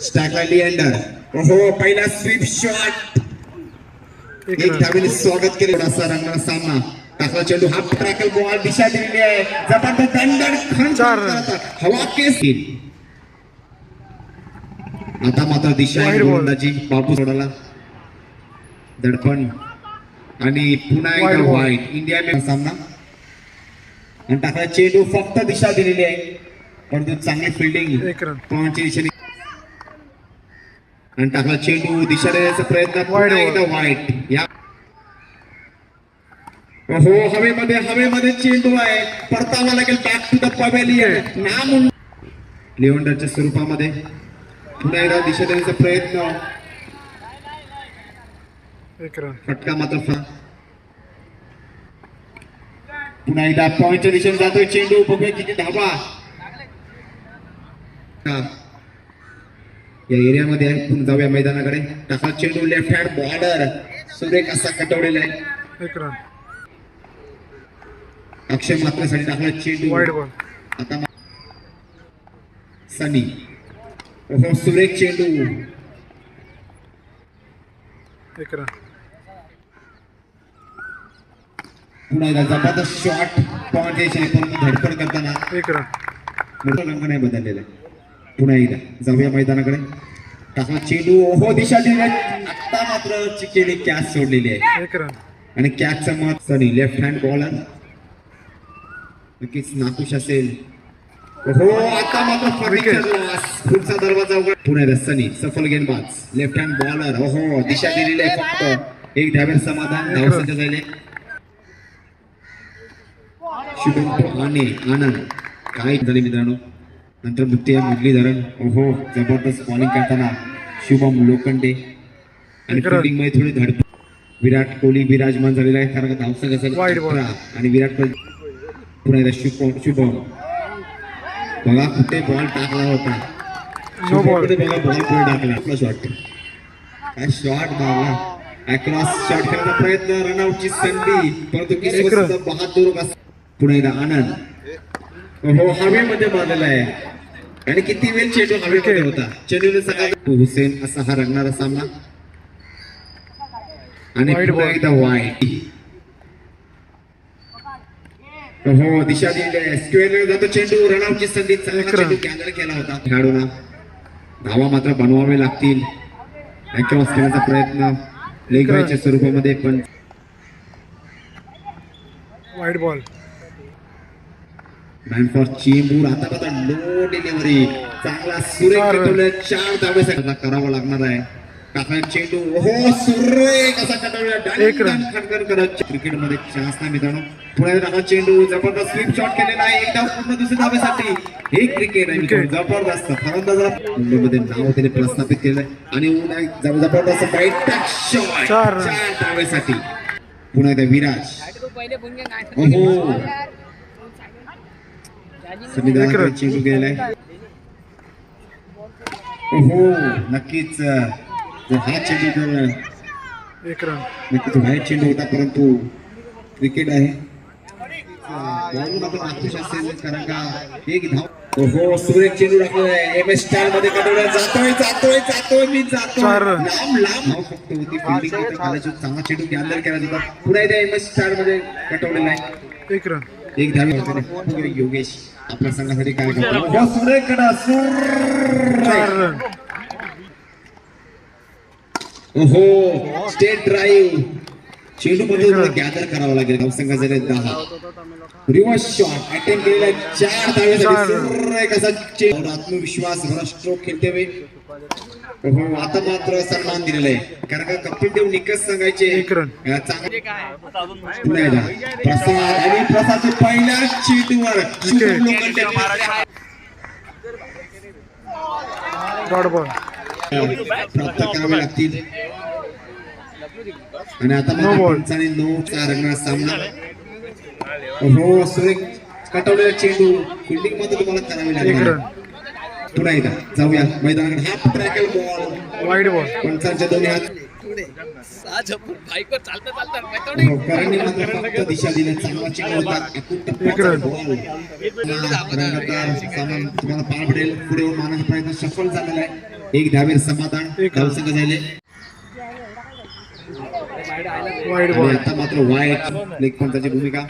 स्टॅकला लिएंडर हो पहिला sweep shot एक धावेने स्वागत केले थोडासा रंगणार सामना. टाकला चेंडू हाफ ट्रॅकल बॉल दिशा दिलेली आहे. जबरदस्त दंडन खण. हवा केस. आता मात्र दिशा. गोलंदाजी बाबू सोडाला दडपण. आणि पुन्हा एकदा. वाईट इंडिया में सामना. आणि टाकला चेंडू फक्त दिशा दिलेली आहे. परंतु चांगली फिल्डिंग पवनची दिशेने आणि टाकला चेंडू दिशा देण्याचा प्रयत्न. एकदा वाईट या हो हवेमध्ये हवेमध्ये चेंडू आहे. परतावा लागेल बॅक टू द पवेलियन नाम लिओंडरच्या स्वरूपामध्ये. पुन्हा एकदा दिशा देण्याचा प्रयत्न. फटका मात्र पुन्हा एकदा पॉइंटच्या दिशेने जातोय चेंडू बघूया किती हा. या एरियामध्ये आहे. पुन्हा जाऊया मैदानाकडे. टाका चेंडू लेफ्ट हँड बॉर्डर सुरेख असा कटवलेला आहे. अक्षय मात्रासाठी टाकला चेंडू. आता सनी. सुरेख चेंडू. पुन्हा एकदा जबरदस्त शॉट पॉइंट द्यायचे परंतु धडपड करताना. मोठा रंग नाही बदललेला आहे. पुन्हा एकदा जाऊया मैदानाकडे. टाकला चेंडू ओहो दिशा दिली आता मात्र चिकेने कॅच सोडलेली आहे. आणि कॅचचं मत सनी लेफ्ट हँड बॉलर नक्कीच नाकुश असेल. हो आता मात्र. पुढचा दरवाजा उघड. एकदा सनी सफल गेंदबाज. लेफ्ट हँड बॉलर ओहो दिशा दिलेली आहे फक्त. एक धावेर समाधान. धावसंख्या झाले. शुभम आने आनंद. काय झाले मित्रांनो? नंतर द्वितीय मुरलीधरन ओहो जबरदस्त बॉलिंग करताना शुभम लोखंडे. आणि एक रन. फिल्डिंगमध्ये थोडी धडपड. विराट कोहली विराजमान झालेला आहे. कारण का धावसंख्या असेल. आणि विराट कोहली पुन्हा एकदा शुभम शुभम. बघा कुठे बॉल टाकला होता. बॉल पुढे टाकला. आपला शॉट काय शॉट मारला. अक्रॉस शॉट करण्याचा प्रयत्न. रनआउटची संधी. परंतु एक किस्मत रन. सुद्धा बहादूर कसा पुन्हा एकदा आनंद. हवेमध्ये मारलेला आहे आणि किती वेळ चेंडू Wicket. होता? चेंडूने सकाळ हुसेन असा हा रंगणारा सामना. आणि पुन्हा. एकदा वाईट हो दिशा दिली स्क्वेअर जातो चेंडू. रनआउटची संधी चांगला. चेंडू केला होता. खेळाडूंना धावा मात्र बनवावे लागतील. क्रॉस करण्याचा प्रयत्न. लेगच्या स्वरूपामध्ये पण wide ball man for Chembur आता आता नो डिलिव्हरी चांगला सुरेख चार. कटवलं चार धावेसाठी करावा लागणार आहे. टाकला चेंडू हो सुरेख असा कटवला करत क्रिकेटमध्ये चान्स नाही मित्रांनो पुढे टाकला चेंडू जबरदस्त स्वीप शॉट केलेला आहे. एकदा पूर्ण दुसऱ्या धावेसाठी. हे क्रिकेट आहे मित्रांनो. जबरदस्त. फलंदाजाला मुंबईमध्ये नाव त्याने प्रस्थापित केलं आणि जबरदस्त बाईट शॉट चार धावेसाठी. पुन्हा एकदा विराज. ओहो. संविधानाकडे रन. चेंडू गेलाय ओहो. नक्कीच. जर हा चेंडू रन नक्कीच व्हाईट चेंडू होता परंतु क्रिकेट आहे. बॉल मात्र नाखुश असेल कारण का एक धाव ओहो सुरेख चेंडू टाकलाय एम एस स्टारमध्ये कटवला. जातोय जातोय जातोय मी रन. लांब लांब. धाव फक्त होती फिल्डिंग होती. चांगला चेंडू कॅन्सल केला पुन्हा एकदा एम एस स्टारमध्ये कटवलेला आहे. एक रन एक धावे योगेश आपल्या संघासाठी काय करतो? हो, सुर- ओहो स्टेट ड्राईव्ह चेंडू मध्ये. गॅदर करावं लागेल. धावसंघा झाले दहा रिव्हर्स शॉट अटेम्प्ट केलेला चार धावेसाठी असा चेंडू. आत्मविश्वास भरा स्ट्रोक खेळते वे आता मात्र सन्मान दिलेला आहे. कारण का कपिल देव निकष सांगायचे. चांगले एकदा. प्रसाद आणि प्रसादच्या पहिल्या चेंडूवर प्राप्त करावे लागतील आणि आता. पंचाने नऊ चार रंगणार सामना. हो सुरेख कटवलेला चेंडू. फिल्डिंगमध्ये तुम्हाला करावी लागेल. पुन्हा एकदा. जाऊया. मैदानाकडे. हाफ ट्रॅकल बॉल वाईड बॉल पंचांच्या दोन्ही हात. पुढे. सहा झपून बाईकवर चालता चालता हो, दिशा दिली. चांगला तुम्हाला पार पडेल. पुढे मारण्याचा प्रयत्न सफल झालेला आहे. एक धावेर समाधान. एक. धाव रन. संघ झाले आता मात्र वाईट पंचाची भूमिका.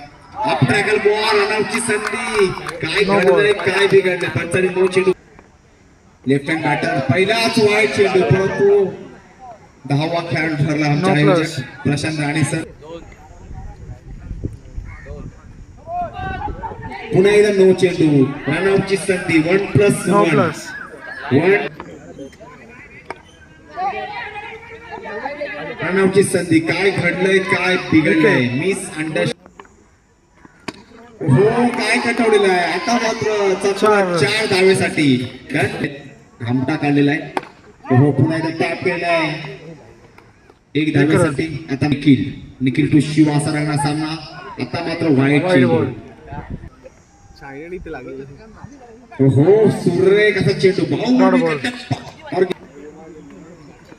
अप टॅकल बॉल रनआउटची संधी. काय घडलंय. काय बिघडलंय? पंचाने नो चेंडू लेफ्ट हँड बॅटर. पहिलाच वाईट चेंडू परंतु दहावा खेळाडू ठरला आमच्या आयोजक. प्रशांत राणे सर. पुन्हा एकदा नो चेंडू. रनआउटची संधी वन प्लस वन वन रनआउटची संधी काय घडलंय काय बिघडलंय. मिस अंडर हो काय कटवलेलं आहे? आता मात्र. चार. धावेसाठी. घामटा काढलेला आहे. हो पुन्हा एकदा टॅप केलेला आहे. एक धावेसाठी आता निखिल निखिल टू शिव असा रंगणार सामना. आता मात्र वाईट हो सूर्य कसा चेंडू. भाऊ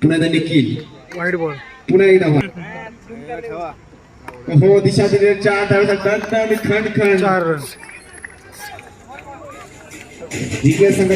पुन्हा एकदा निखिल. पुन्हा एकदा. हो दिशा दिले चार धावेचा दंड आणि खंड खंड चार रन जिंकले संघ